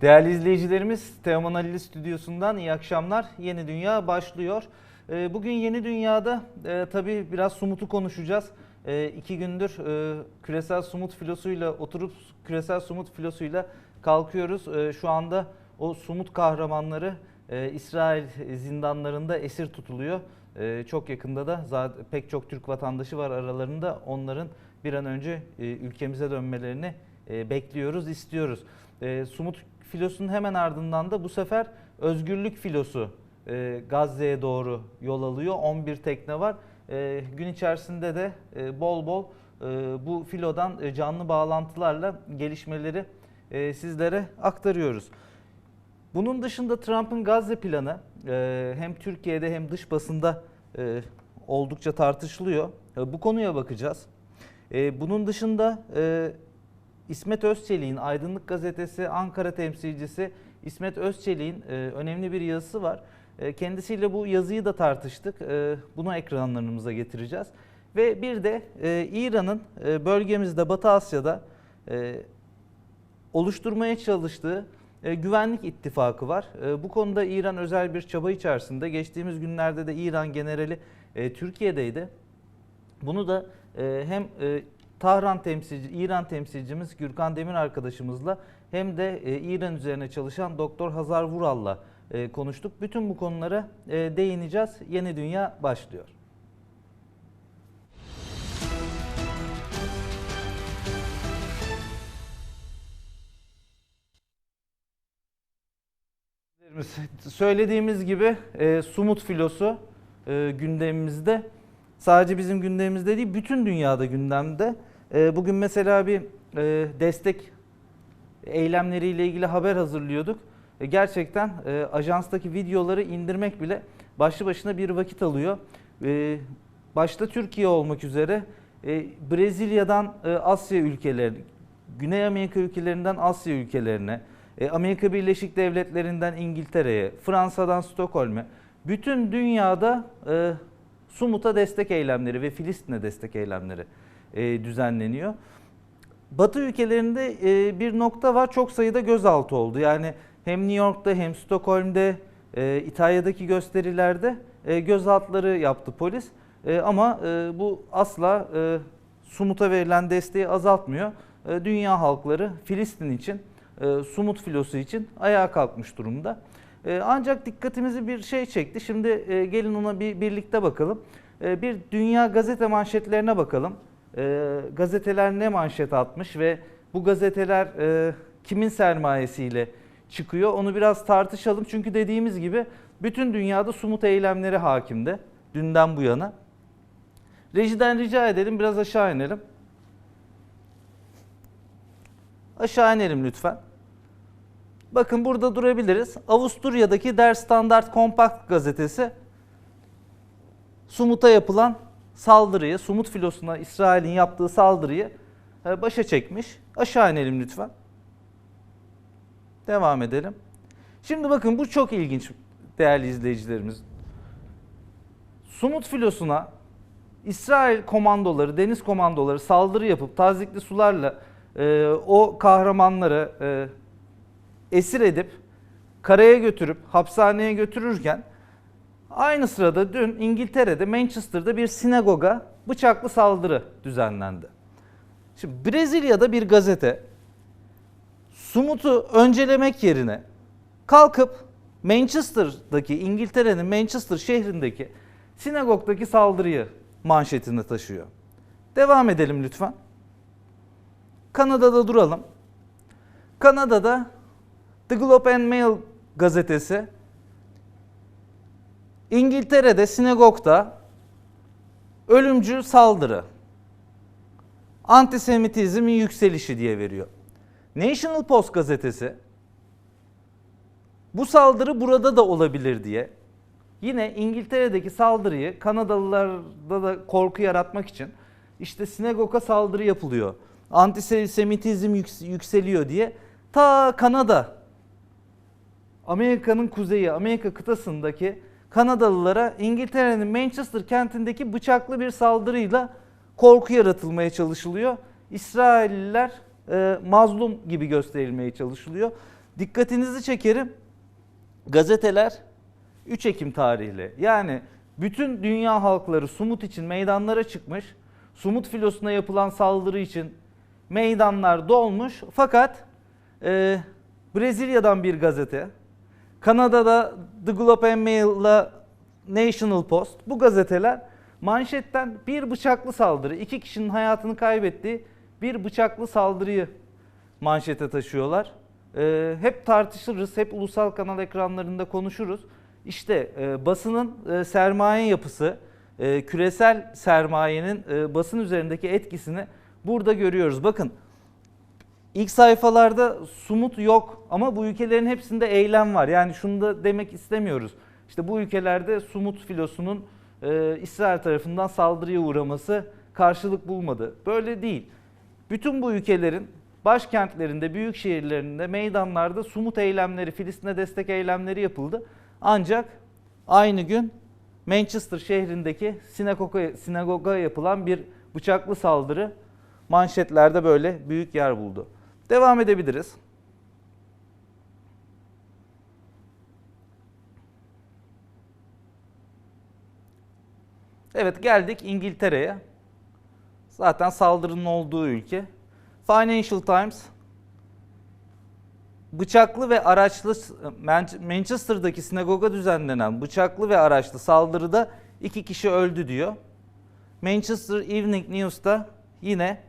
Değerli izleyicilerimiz, Teoman Halili Stüdyosu'ndan iyi akşamlar. Yeni Dünya başlıyor. Ee, Bugün Yeni Dünya'da e, tabii biraz Sumut'u konuşacağız. E, iki gündür e, küresel Sumut filosuyla oturup küresel Sumut filosuyla kalkıyoruz. E, şu anda o Sumut kahramanları e, İsrail zindanlarında esir tutuluyor. Çok yakında da zaten pek çok Türk vatandaşı var aralarında. Onların bir an önce ülkemize dönmelerini bekliyoruz, istiyoruz. Sumut filosunun hemen ardından da bu sefer özgürlük filosu e, Gazze'ye doğru yol alıyor. 11 tekne var. E, gün içerisinde de e, bol bol e, bu filodan e, canlı bağlantılarla gelişmeleri e, sizlere aktarıyoruz. Bunun dışında Trump'ın Gazze planı e, hem Türkiye'de hem dış basında e, oldukça tartışılıyor. E, Bu konuya bakacağız. E, Bunun dışında e, İsmet Özçelik'in Aydınlık Gazetesi Ankara temsilcisi İsmet Özçelik'in e, önemli bir yazısı var. E, Kendisiyle bu yazıyı da tartıştık. E, Bunu ekranlarımıza getireceğiz. Ve bir de İran'ın bölgemizde Batı Asya'da oluşturmaya çalıştığı güvenlik ittifakı var. Bu konuda İran özel bir çaba içerisinde. Geçtiğimiz günlerde de İran generali Türkiye'deydi. Bunu da hem Tahran temsilci, İran temsilcimiz Gürkan Demir arkadaşımızla hem de e, İran üzerine çalışan Doktor Hazar Vural'la e, konuştuk. Bütün bu konulara e, değineceğiz. Yeni Dünya başlıyor. Söylediğimiz gibi e, Sumut filosu e, gündemimizde. Sadece bizim gündemimizde değil, bütün dünyada gündemde. E, bugün mesela bir e, destek eylemleriyle ilgili haber hazırlıyorduk. E, gerçekten e, ajanstaki videoları indirmek bile başlı başına bir vakit alıyor. E, başta Türkiye olmak üzere Brezilya'dan Asya ülkeleri, Güney Amerika ülkelerinden Asya ülkelerine, Amerika Birleşik Devletleri'nden İngiltere'ye, Fransa'dan Stockholm'e, bütün dünyada Sumut'a destek eylemleri ve Filistin'e destek eylemleri e, düzenleniyor. Batı ülkelerinde e, bir nokta var çok sayıda gözaltı oldu. Yani hem New York'ta hem Stockholm'de, e, İtalya'daki gösterilerde e, gözaltıları yaptı polis. Ama bu asla Sumut'a verilen desteği azaltmıyor. Dünya halkları Filistin için, Sumut filosu için ayağa kalkmış durumda. Ancak dikkatimizi bir şey çekti. Şimdi gelin ona bir birlikte bakalım. Bir dünya gazete manşetlerine bakalım. E, gazeteler ne manşet atmış ve bu gazeteler e, kimin sermayesiyle çıkıyor onu biraz tartışalım. Çünkü dediğimiz gibi bütün dünyada sumut eylemleri hakimde dünden bu yana. Rejiden rica edelim biraz aşağı inelim. Aşağı inelim lütfen. Bakın burada durabiliriz. Avusturya'daki Der Standard Kompakt gazetesi Sumut'a yapılan saldırıyı, Sumut filosuna İsrail'in yaptığı saldırıyı e, başa çekmiş. Aşağı inelim lütfen. Devam edelim. Şimdi bakın bu çok ilginç değerli izleyicilerimiz. Sumut filosuna İsrail komandoları, deniz komandoları saldırı yapıp tazikli sularla e, o kahramanları e, esir edip karaya götürüp hapishaneye götürürken aynı sırada dün İngiltere'de Manchester'da bir sinagoga bıçaklı saldırı düzenlendi. Şimdi Brezilya'da bir gazete Sumut'u öncelemek yerine kalkıp Manchester'daki İngiltere'nin Manchester şehrindeki sinagogdaki saldırıyı manşetine taşıyor. Devam edelim lütfen. Kanada'da duralım. Kanada'da The Globe and Mail gazetesi İngiltere'de sinagogda ölümcül saldırı antisemitizmin yükselişi diye veriyor. National Post gazetesi bu saldırı burada da olabilir diye yine İngiltere'deki saldırıyı Kanadalılarda da korku yaratmak için işte sinagoga saldırı yapılıyor. Antisemitizm yüks- yükseliyor diye ta Kanada Amerika'nın kuzeyi, Amerika kıtasındaki Kanadalılara İngiltere'nin Manchester kentindeki bıçaklı bir saldırıyla korku yaratılmaya çalışılıyor. İsrailliler e, mazlum gibi gösterilmeye çalışılıyor. Dikkatinizi çekerim. Gazeteler 3 Ekim tarihli. Yani bütün dünya halkları Sumut için meydanlara çıkmış. Sumut filosuna yapılan saldırı için meydanlar dolmuş. Fakat e, Brezilya'dan bir gazete, Kanada'da The Globe and Mail'la National Post bu gazeteler manşetten bir bıçaklı saldırı, iki kişinin hayatını kaybettiği bir bıçaklı saldırıyı manşete taşıyorlar. Ee, hep tartışırız, hep ulusal kanal ekranlarında konuşuruz. İşte e, basının e, sermaye yapısı, e, küresel sermayenin e, basın üzerindeki etkisini burada görüyoruz. Bakın ilk sayfalarda sumut yok ama bu ülkelerin hepsinde eylem var. Yani şunu da demek istemiyoruz. İşte bu ülkelerde sumut filosunun e, İsrail tarafından saldırıya uğraması karşılık bulmadı. Böyle değil. Bütün bu ülkelerin başkentlerinde, büyük şehirlerinde, meydanlarda sumut eylemleri, Filistin'e destek eylemleri yapıldı. Ancak aynı gün Manchester şehrindeki sinagoga, sinagoga yapılan bir bıçaklı saldırı manşetlerde böyle büyük yer buldu. Devam edebiliriz. Evet geldik İngiltere'ye. Zaten saldırının olduğu ülke. Financial Times bıçaklı ve araçlı Manchester'daki sinagoga düzenlenen bıçaklı ve araçlı saldırıda iki kişi öldü diyor. Manchester Evening News'ta yine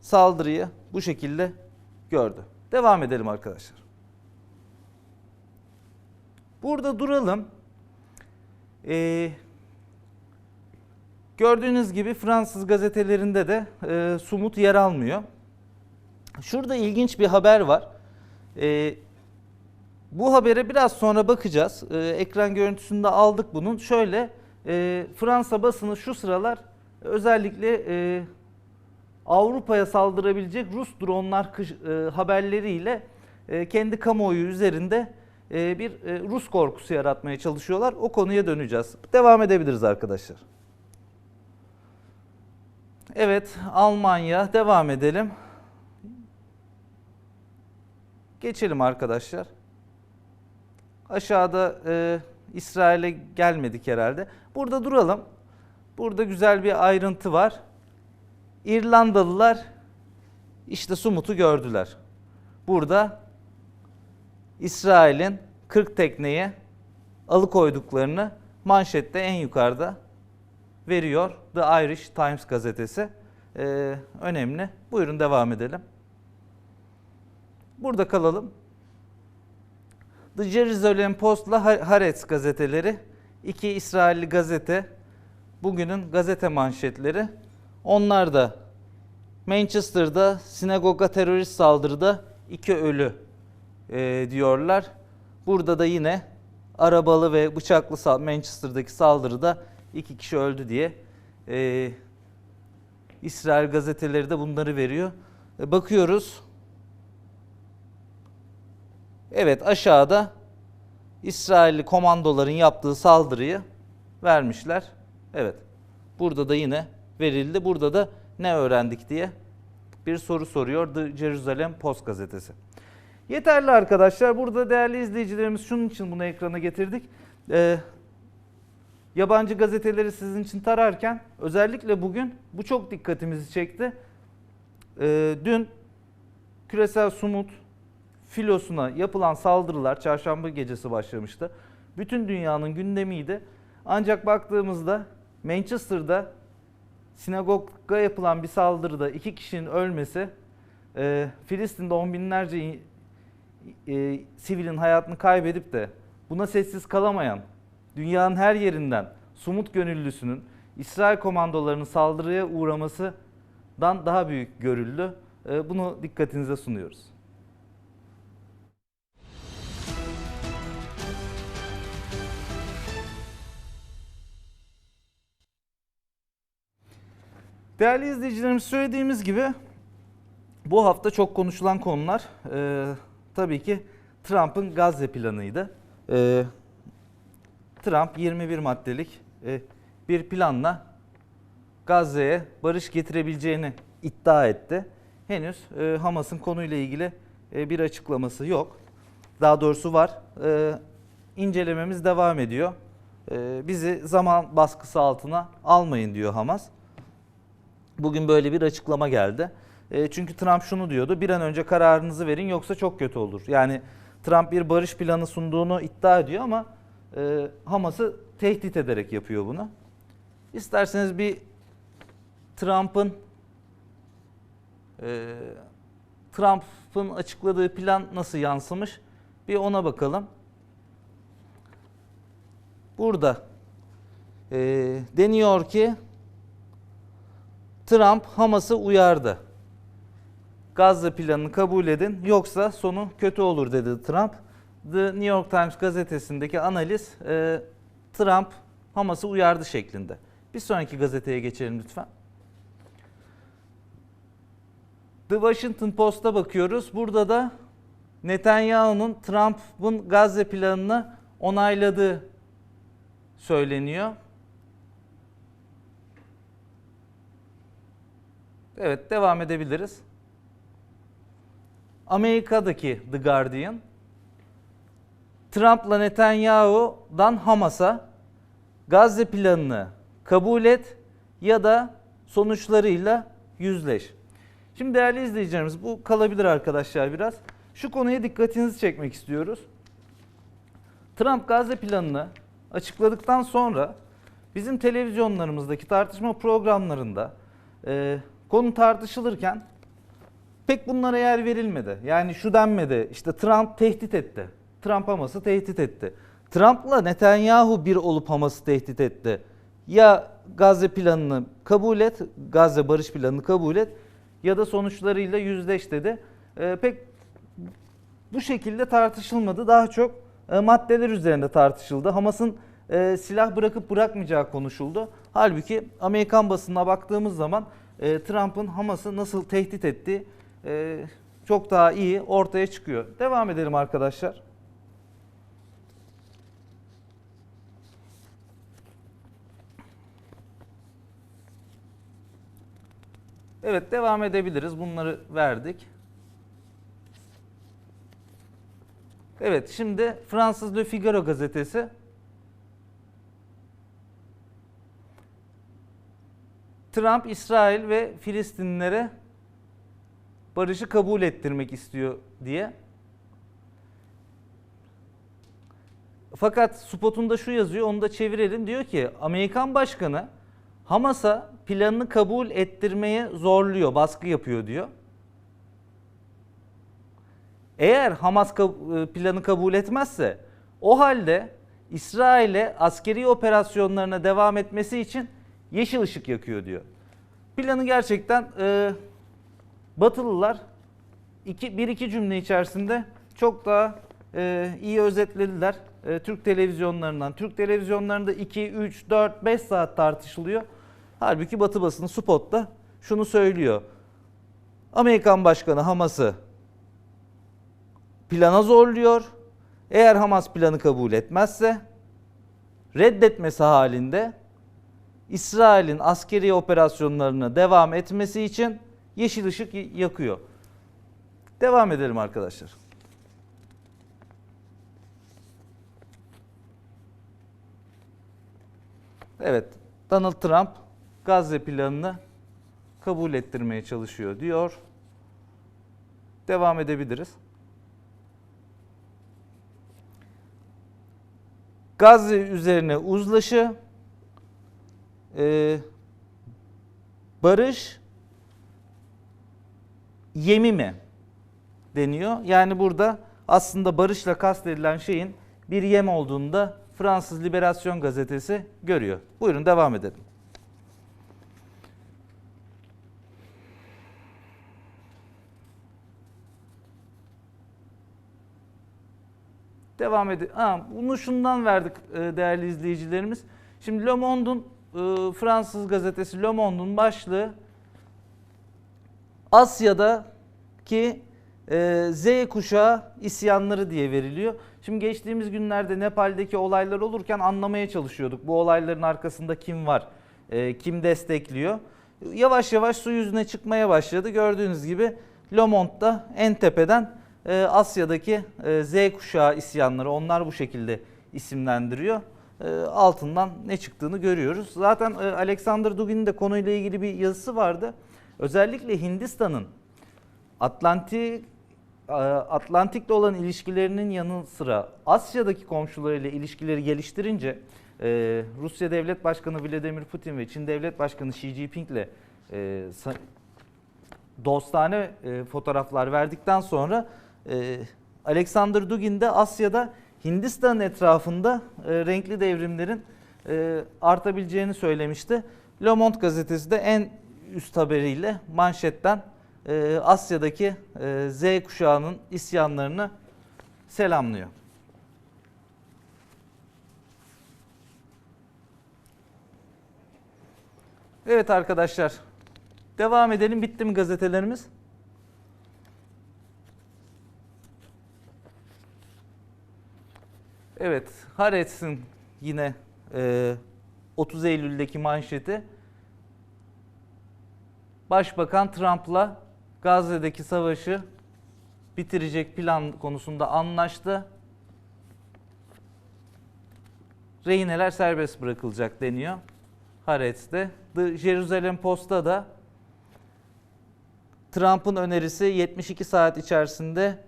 saldırıyı bu şekilde gördü. Devam edelim arkadaşlar. Burada duralım. Ee, gördüğünüz gibi Fransız gazetelerinde de e, Sumut yer almıyor. Şurada ilginç bir haber var. Ee, bu habere biraz sonra bakacağız. Ee, ekran görüntüsünde aldık bunun. Şöyle e, Fransa basını şu sıralar özellikle e, Avrupa'ya saldırabilecek Rus dronlar e, haberleriyle e, kendi kamuoyu üzerinde e, bir Rus korkusu yaratmaya çalışıyorlar. O konuya döneceğiz. Devam edebiliriz arkadaşlar. Evet Almanya devam edelim. Geçelim arkadaşlar. Aşağıda e, İsrail'e gelmedik herhalde. Burada duralım. Burada güzel bir ayrıntı var. İrlandalılar işte Sumut'u gördüler. Burada İsrail'in 40 tekneyi alıkoyduklarını manşette en yukarıda veriyor The Irish Times gazetesi. Ee, önemli. Buyurun devam edelim. Burada kalalım. The Jerusalem Post'la Haaretz gazeteleri, iki İsrailli gazete, bugünün gazete manşetleri. Onlar da Manchester'da sinagoga terörist saldırıda iki ölü e, diyorlar. Burada da yine arabalı ve bıçaklı Manchester'daki saldırıda iki kişi öldü diye e, İsrail gazeteleri de bunları veriyor. E, bakıyoruz. Evet aşağıda İsrailli komandoların yaptığı saldırıyı vermişler. Evet. Burada da yine verildi. Burada da ne öğrendik diye bir soru soruyor The Jerusalem Post gazetesi. Yeterli arkadaşlar. Burada değerli izleyicilerimiz şunun için bunu ekrana getirdik. Ee, yabancı gazeteleri sizin için tararken özellikle bugün bu çok dikkatimizi çekti. Ee, dün küresel sumut filosuna yapılan saldırılar çarşamba gecesi başlamıştı. Bütün dünyanın gündemiydi. Ancak baktığımızda Manchester'da sinagoga yapılan bir saldırıda iki kişinin ölmesi, e, Filistin'de on binlerce e, sivilin hayatını kaybedip de buna sessiz kalamayan dünyanın her yerinden Sumut gönüllüsünün İsrail komandolarının saldırıya uğramasından daha büyük görüldü. E, bunu dikkatinize sunuyoruz. Değerli izleyicilerimiz söylediğimiz gibi bu hafta çok konuşulan konular e, tabii ki Trump'ın Gazze planıydı. E, Trump 21 maddelik e, bir planla Gazze'ye barış getirebileceğini iddia etti. Henüz e, Hamas'ın konuyla ilgili e, bir açıklaması yok. Daha doğrusu var. E, incelememiz devam ediyor. E, bizi zaman baskısı altına almayın diyor Hamas. Bugün böyle bir açıklama geldi. E, çünkü Trump şunu diyordu. Bir an önce kararınızı verin yoksa çok kötü olur. Yani Trump bir barış planı sunduğunu iddia ediyor ama e, Hamas'ı tehdit ederek yapıyor bunu. İsterseniz bir Trump'ın e, Trump'ın açıkladığı plan nasıl yansımış bir ona bakalım. Burada e, deniyor ki Trump Hamas'ı uyardı. Gazze planını kabul edin yoksa sonu kötü olur dedi Trump. The New York Times gazetesindeki analiz e, Trump Hamas'ı uyardı şeklinde. Bir sonraki gazeteye geçelim lütfen. The Washington Post'a bakıyoruz. Burada da Netanyahu'nun Trump'ın Gazze planını onayladığı söyleniyor. Evet devam edebiliriz. Amerika'daki The Guardian Trump'la Netanyahu'dan Hamas'a Gazze planını kabul et ya da sonuçlarıyla yüzleş. Şimdi değerli izleyicilerimiz bu kalabilir arkadaşlar biraz. Şu konuya dikkatinizi çekmek istiyoruz. Trump Gazze planını açıkladıktan sonra bizim televizyonlarımızdaki tartışma programlarında e, konu tartışılırken pek bunlara yer verilmedi. Yani şu denmedi işte Trump tehdit etti. Trump Hamas'ı tehdit etti. Trump'la Netanyahu bir olup Hamas'ı tehdit etti. Ya Gazze planını kabul et, Gazze barış planını kabul et ya da sonuçlarıyla yüzleş dedi. Ee, pek bu şekilde tartışılmadı. Daha çok e, maddeler üzerinde tartışıldı. Hamas'ın e, silah bırakıp bırakmayacağı konuşuldu. Halbuki Amerikan basınına baktığımız zaman e, Trump'ın Hamas'ı nasıl tehdit ettiği e, çok daha iyi ortaya çıkıyor. Devam edelim arkadaşlar. Evet devam edebiliriz. Bunları verdik. Evet şimdi Fransız Le Figaro gazetesi Trump İsrail ve Filistinlilere barışı kabul ettirmek istiyor diye. Fakat spotunda şu yazıyor onu da çevirelim. Diyor ki Amerikan başkanı Hamas'a planını kabul ettirmeye zorluyor, baskı yapıyor diyor. Eğer Hamas kab- planı kabul etmezse o halde İsrail'e askeri operasyonlarına devam etmesi için yeşil ışık yakıyor diyor. Planı gerçekten e, Batılılar iki, bir iki cümle içerisinde çok daha e, iyi özetlediler. E, Türk televizyonlarından. Türk televizyonlarında 2, 3, 4, 5 saat tartışılıyor. Halbuki Batı basını Spot'ta şunu söylüyor. Amerikan Başkanı Hamas'ı plana zorluyor. Eğer Hamas planı kabul etmezse reddetmesi halinde İsrail'in askeri operasyonlarına devam etmesi için yeşil ışık yakıyor. Devam edelim arkadaşlar. Evet, Donald Trump Gazze planını kabul ettirmeye çalışıyor diyor. Devam edebiliriz. Gazze üzerine uzlaşı, e, barış, yemi mi deniyor. Yani burada aslında barışla kastedilen şeyin bir yem olduğunu da Fransız Liberasyon gazetesi görüyor. Buyurun devam edelim. Devam edelim. Ha, bunu şundan verdik e, değerli izleyicilerimiz. Şimdi Le Monde'un Fransız gazetesi Le Monde'un başlığı Asya'daki e, Z kuşağı isyanları diye veriliyor. Şimdi geçtiğimiz günlerde Nepal'deki olaylar olurken anlamaya çalışıyorduk. Bu olayların arkasında kim var, e, kim destekliyor. Yavaş yavaş su yüzüne çıkmaya başladı. Gördüğünüz gibi Le Monde'da en tepeden e, Asya'daki Z kuşağı isyanları onlar bu şekilde isimlendiriyor. E, altından ne çıktığını görüyoruz. Zaten e, Alexander Dugin'in de konuyla ilgili bir yazısı vardı. Özellikle Hindistan'ın Atlantik e, Atlantik'le olan ilişkilerinin yanı sıra Asya'daki komşularıyla ilişkileri geliştirince e, Rusya Devlet Başkanı Vladimir Putin ve Çin Devlet Başkanı Xi Jinping ile e, sa- dostane fotoğraflar verdikten sonra Alexander Dugin de Asya'da Hindistan etrafında e, renkli devrimlerin e, artabileceğini söylemişti. Le Monde gazetesi de en üst haberiyle manşetten e, Asya'daki e, Z kuşağının isyanlarını selamlıyor. Evet arkadaşlar. Devam edelim. Bitti mi gazetelerimiz? Evet. Haaretz'in yine e, 30 Eylül'deki manşeti. Başbakan Trump'la Gazze'deki savaşı bitirecek plan konusunda anlaştı. Rehineler serbest bırakılacak deniyor. Haaretz'te. The Jerusalem Post'ta da Trump'ın önerisi 72 saat içerisinde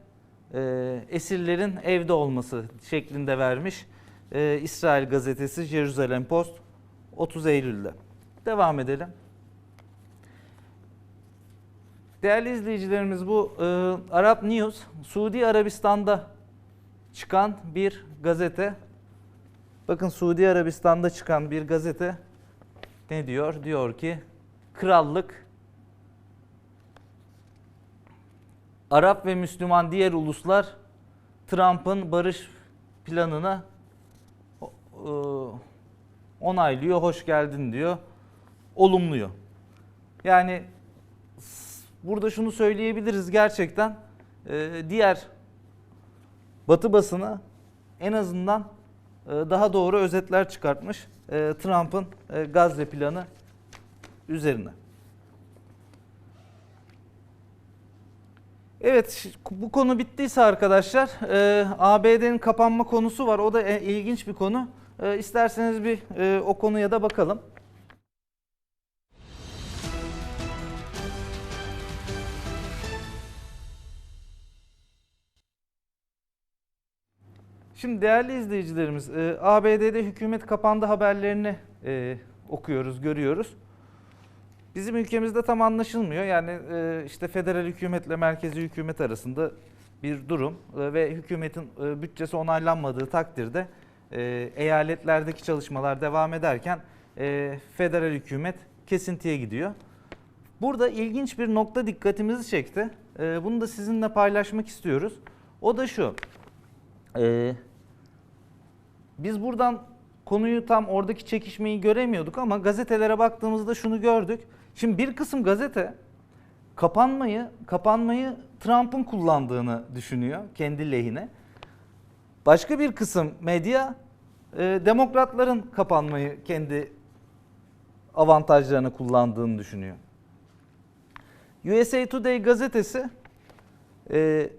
e, esirlerin evde olması şeklinde vermiş. E, İsrail gazetesi Jerusalem Post 30 Eylül'de. Devam edelim. Değerli izleyicilerimiz bu e, Arap News Suudi Arabistan'da çıkan bir gazete. Bakın Suudi Arabistan'da çıkan bir gazete ne diyor? Diyor ki krallık Arap ve Müslüman diğer uluslar Trump'ın barış planına e, onaylıyor, hoş geldin diyor, olumluyor. Yani burada şunu söyleyebiliriz gerçekten e, diğer Batı basını en azından e, daha doğru özetler çıkartmış Trump'ın Gazze planı üzerine. Evet bu konu bittiyse arkadaşlar e, ABD'nin kapanma konusu var. O da e, ilginç bir konu. E, isterseniz bir e, o konuya da bakalım. Şimdi değerli izleyicilerimiz, e, ABD'de hükümet kapandı haberlerini e, okuyoruz, görüyoruz. Bizim ülkemizde tam anlaşılmıyor. Yani e, işte federal hükümetle merkezi hükümet arasında bir durum e, ve hükümetin e, bütçesi onaylanmadığı takdirde eyaletlerdeki çalışmalar devam ederken federal hükümet kesintiye gidiyor. Burada ilginç bir nokta dikkatimizi çekti. Bunu da sizinle paylaşmak istiyoruz. O da şu. Biz buradan konuyu tam oradaki çekişmeyi göremiyorduk ama gazetelere baktığımızda şunu gördük. Şimdi bir kısım gazete kapanmayı kapanmayı Trump'ın kullandığını düşünüyor kendi lehine. Başka bir kısım medya e, demokratların kapanmayı kendi avantajlarını kullandığını düşünüyor. USA Today gazetesi e,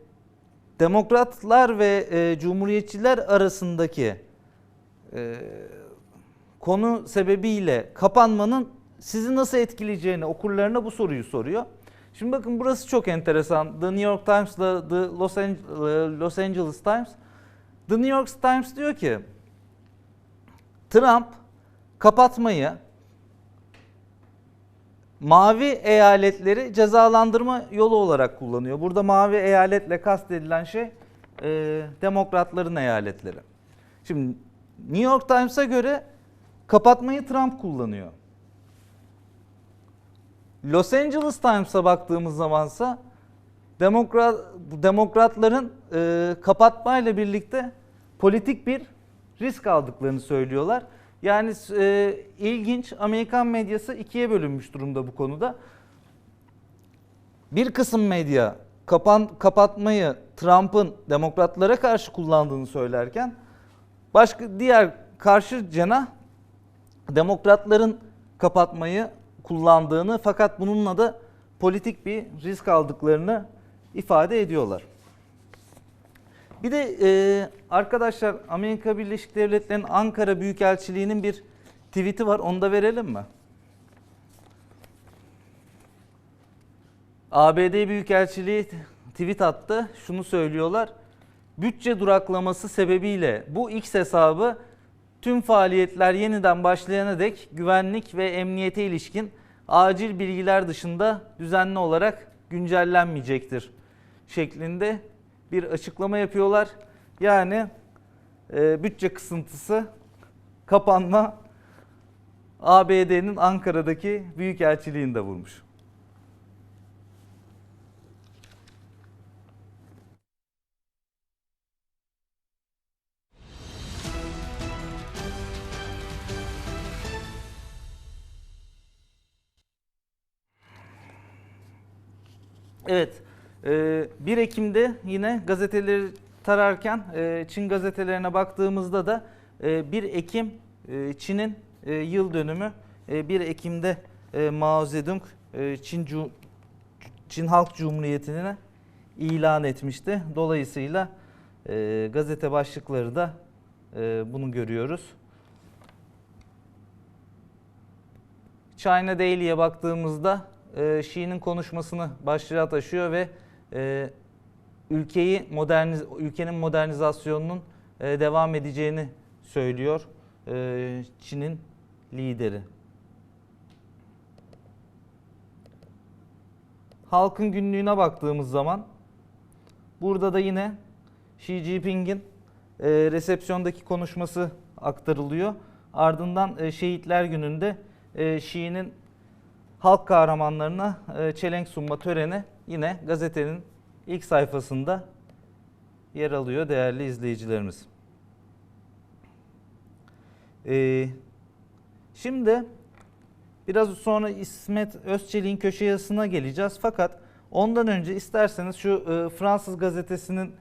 demokratlar ve e, cumhuriyetçiler arasındaki e, konu sebebiyle kapanmanın sizi nasıl etkileyeceğini okurlarına bu soruyu soruyor. Şimdi bakın burası çok enteresan. The New York Times'la The Los, Angeles, Los Angeles Times. The New York Times diyor ki Trump kapatmayı mavi eyaletleri cezalandırma yolu olarak kullanıyor. Burada mavi eyaletle kastedilen şey e, demokratların eyaletleri. Şimdi New York Times'a göre kapatmayı Trump kullanıyor. Los Angeles Times'a baktığımız zamansa demokrat demokratların e, kapatmayla birlikte politik bir risk aldıklarını söylüyorlar. Yani e, ilginç Amerikan medyası ikiye bölünmüş durumda bu konuda. Bir kısım medya kapan kapatmayı Trump'ın demokratlara karşı kullandığını söylerken başka diğer karşı cenah demokratların kapatmayı kullandığını fakat bununla da politik bir risk aldıklarını ifade ediyorlar. Bir de e, arkadaşlar Amerika Birleşik Devletleri'nin Ankara Büyükelçiliği'nin bir tweet'i var. Onu da verelim mi? ABD Büyükelçiliği tweet attı. Şunu söylüyorlar. Bütçe duraklaması sebebiyle bu X hesabı tüm faaliyetler yeniden başlayana dek güvenlik ve emniyete ilişkin acil bilgiler dışında düzenli olarak güncellenmeyecektir şeklinde bir açıklama yapıyorlar. Yani e, bütçe kısıntısı, kapanma ABD'nin Ankara'daki büyükelçiliğini de vurmuş. Evet, e, 1 Ekim'de yine gazeteleri tararken e, Çin gazetelerine baktığımızda da e, 1 Ekim e, Çin'in e, yıl dönümü. E, 1 Ekim'de e, Mao Zedong e, Çin, Çin Halk Cumhuriyeti'ni ilan etmişti. Dolayısıyla e, gazete başlıkları da e, bunu görüyoruz. China Daily'ye baktığımızda e, Xi'nin konuşmasını başlığa taşıyor ve e, ülkeyi moderniz ülkenin modernizasyonunun e, devam edeceğini söylüyor e, Çin'in lideri. Halkın günlüğüne baktığımız zaman burada da yine Xi Jinping'in e, resepsiyondaki konuşması aktarılıyor. Ardından e, Şehitler Günü'nde e, Xi'nin halk kahramanlarına e, çelenk sunma töreni yine gazetenin ilk sayfasında yer alıyor değerli izleyicilerimiz. E, şimdi biraz sonra İsmet Özçelik'in köşe yazısına geleceğiz. Fakat ondan önce isterseniz şu e, Fransız gazetesinin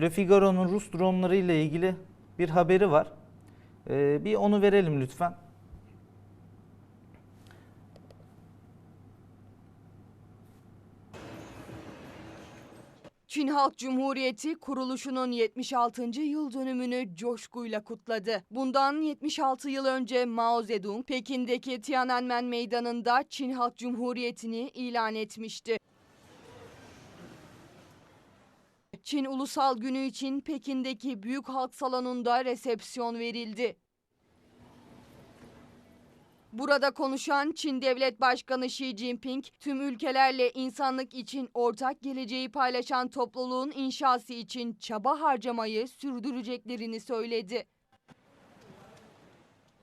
Le Figaro'nun Rus dronları ile ilgili bir haberi var. E, bir onu verelim lütfen. Çin Halk Cumhuriyeti kuruluşunun 76. yıl dönümünü coşkuyla kutladı. Bundan 76 yıl önce Mao Zedong Pekin'deki Tiananmen Meydanı'nda Çin Halk Cumhuriyeti'ni ilan etmişti. Çin Ulusal Günü için Pekin'deki Büyük Halk Salonu'nda resepsiyon verildi. Burada konuşan Çin Devlet Başkanı Xi Jinping, tüm ülkelerle insanlık için ortak geleceği paylaşan topluluğun inşası için çaba harcamayı sürdüreceklerini söyledi.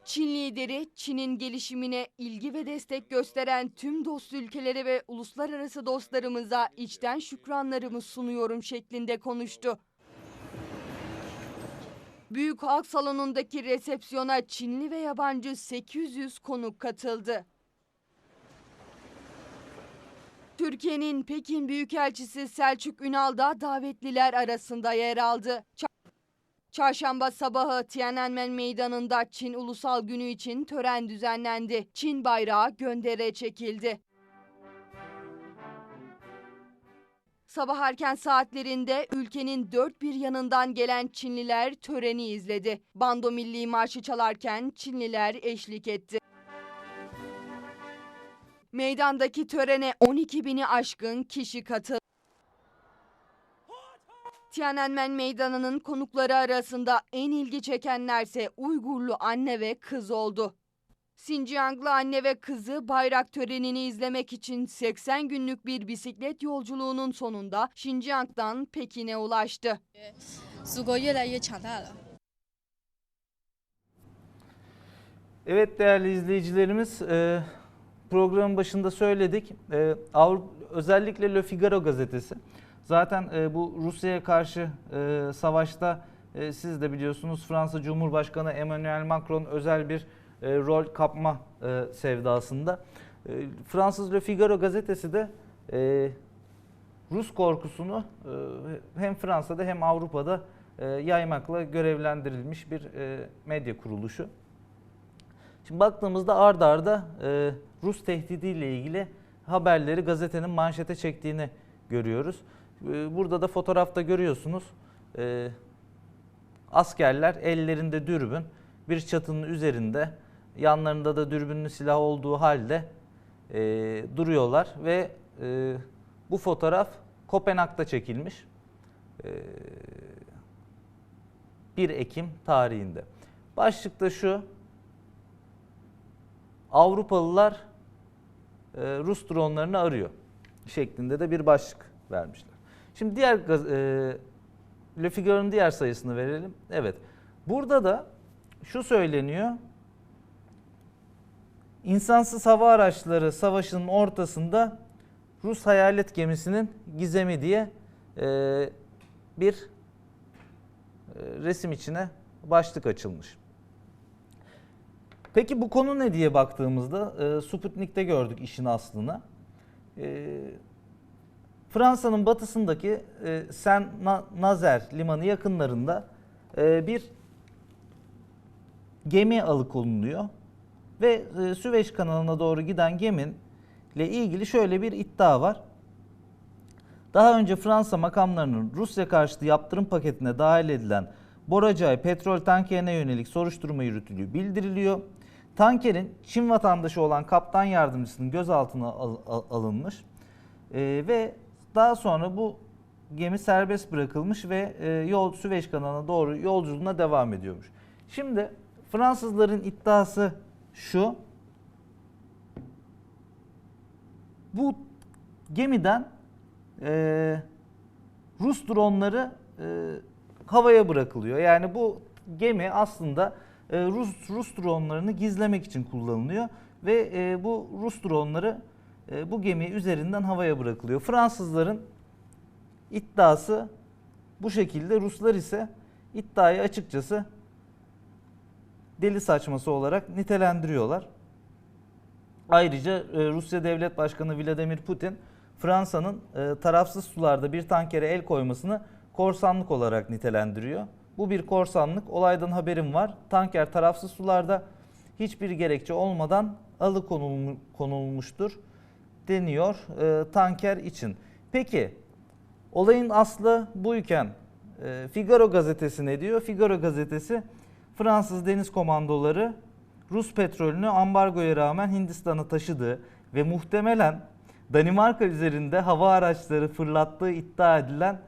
Çin lideri, Çin'in gelişimine ilgi ve destek gösteren tüm dost ülkelere ve uluslararası dostlarımıza içten şükranlarımı sunuyorum şeklinde konuştu. Büyük Halk Salonu'ndaki resepsiyona Çinli ve yabancı 800 konuk katıldı. Türkiye'nin Pekin Büyükelçisi Selçuk Ünal da davetliler arasında yer aldı. Ça- Çarşamba sabahı Tiananmen Meydanı'nda Çin Ulusal Günü için tören düzenlendi. Çin bayrağı göndere çekildi. Sabah erken saatlerinde ülkenin dört bir yanından gelen Çinliler töreni izledi. Bando Milli Marşı çalarken Çinliler eşlik etti. Meydandaki törene 12 bini aşkın kişi katıldı. Tiananmen Meydanı'nın konukları arasında en ilgi çekenlerse Uygurlu anne ve kız oldu. Sincanlı anne ve kızı bayrak törenini izlemek için 80 günlük bir bisiklet yolculuğunun sonunda Şincan'dan Pekin'e ulaştı. Evet değerli izleyicilerimiz e, programın başında söyledik. E, özellikle Le Figaro gazetesi zaten e, bu Rusya'ya karşı savaşta siz de biliyorsunuz Fransa Cumhurbaşkanı Emmanuel Macron özel bir e, rol kapma e, sevdasında. E, Fransız Le Figaro gazetesi de e, Rus korkusunu e, hem Fransa'da hem Avrupa'da e, yaymakla görevlendirilmiş bir e, medya kuruluşu. Şimdi baktığımızda ard arda e, Rus tehdidiyle ilgili haberleri gazetenin manşete çektiğini görüyoruz. E, burada da fotoğrafta görüyorsunuz. e, askerler ellerinde dürbün bir çatının üzerinde yanlarında da dürbünlü silah olduğu halde e, duruyorlar ve e, bu fotoğraf Kopenhag'da çekilmiş. E, 1 Ekim tarihinde. Başlıkta şu. Avrupalılar e, Rus dronlarını arıyor şeklinde de bir başlık vermişler. Şimdi diğer e, Le Figaro'nun diğer sayısını verelim. Evet. Burada da şu söyleniyor. İnsansız hava araçları savaşının ortasında Rus hayalet gemisinin gizemi diye e, bir e, resim içine başlık açılmış. Peki bu konu ne diye baktığımızda e, Sputnik'te gördük işin aslını. E, Fransa'nın batısındaki e, Saint Nazaire limanı yakınlarında e, bir gemi alıkonuluyor ve e, Süveyş kanalına doğru giden geminle ilgili şöyle bir iddia var. Daha önce Fransa makamlarının Rusya karşıtı yaptırım paketine dahil edilen Boracay petrol tankerine yönelik soruşturma yürütüldüğü bildiriliyor. Tankerin Çin vatandaşı olan kaptan yardımcısının gözaltına al- al- alınmış Ee, ve daha sonra bu gemi serbest bırakılmış ve e, yol Süveyş kanalına doğru yolculuğuna devam ediyormuş. Şimdi Fransızların iddiası şu. Bu gemiden e, Rus dronları e, havaya bırakılıyor. Yani bu gemi aslında e, Rus Rus dronlarını gizlemek için kullanılıyor ve e, bu Rus dronları e, bu gemi üzerinden havaya bırakılıyor. Fransızların iddiası bu şekilde. Ruslar ise iddiayı açıkçası deli saçması olarak nitelendiriyorlar. Ayrıca e, Rusya Devlet Başkanı Vladimir Putin Fransa'nın e, tarafsız sularda bir tankere el koymasını korsanlık olarak nitelendiriyor. Bu bir korsanlık. Olaydan haberim var. Tanker tarafsız sularda hiçbir gerekçe olmadan alıkonulmuştur deniyor e, tanker için. Peki olayın aslı buyken e, Figaro gazetesi ne diyor? Figaro gazetesi Fransız deniz komandoları Rus petrolünü ambargoya rağmen Hindistan'a taşıdığı ve muhtemelen Danimarka üzerinde hava araçları fırlattığı iddia edilen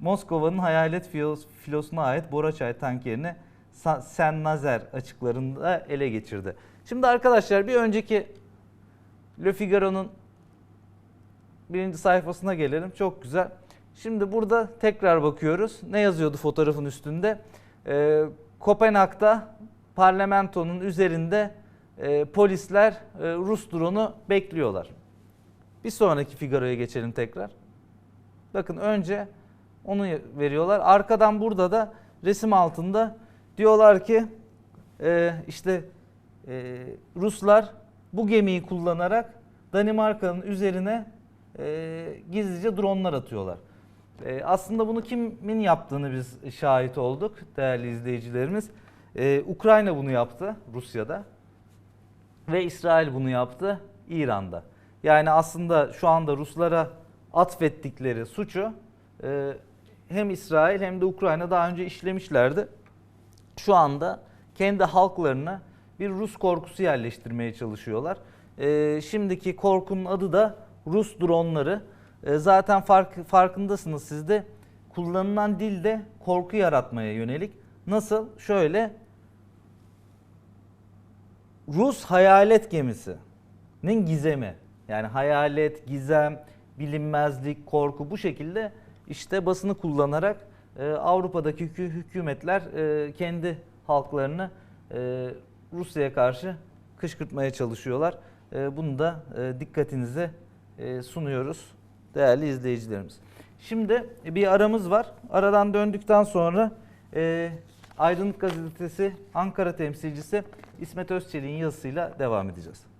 Moskova'nın hayalet filos- filosuna ait Boraçay tankerini Saint Nazaire açıklarında ele geçirdi. Şimdi arkadaşlar bir önceki Le Figaro'nun birinci sayfasına gelelim. Çok güzel. Şimdi burada tekrar bakıyoruz. Ne yazıyordu fotoğrafın üstünde? Ee, Kopenhag'da parlamentonun üzerinde e, polisler e, Rus drone'u bekliyorlar. Bir sonraki Figaro'ya geçelim tekrar. Bakın önce onu veriyorlar. Arkadan burada da resim altında diyorlar ki e, işte e, Ruslar bu gemiyi kullanarak Danimarka'nın üzerine e, gizlice dronlar atıyorlar. E, aslında bunu kimin yaptığını biz şahit olduk değerli izleyicilerimiz. E, Ukrayna bunu yaptı Rusya'da ve İsrail bunu yaptı İran'da. Yani aslında şu anda Ruslara atfettikleri suçu e, hem İsrail hem de Ukrayna daha önce işlemişlerdi. Şu anda kendi halklarına bir Rus korkusu yerleştirmeye çalışıyorlar. E, şimdiki korkunun adı da Rus dronları. E, zaten fark, farkındasınız siz de kullanılan dil de korku yaratmaya yönelik. Nasıl? Şöyle Rus hayalet gemisinin gizemi. Yani hayalet, gizem, bilinmezlik, korku bu şekilde işte basını kullanarak e, Avrupa'daki hükü- hükümetler e, kendi halklarını e, Rusya'ya karşı kışkırtmaya çalışıyorlar. E, bunu da e, dikkatinize e, sunuyoruz değerli izleyicilerimiz. Şimdi bir aramız var. Aradan döndükten sonra e, Aydınlık Gazetesi Ankara temsilcisi İsmet Özçelik'in yazısıyla devam edeceğiz.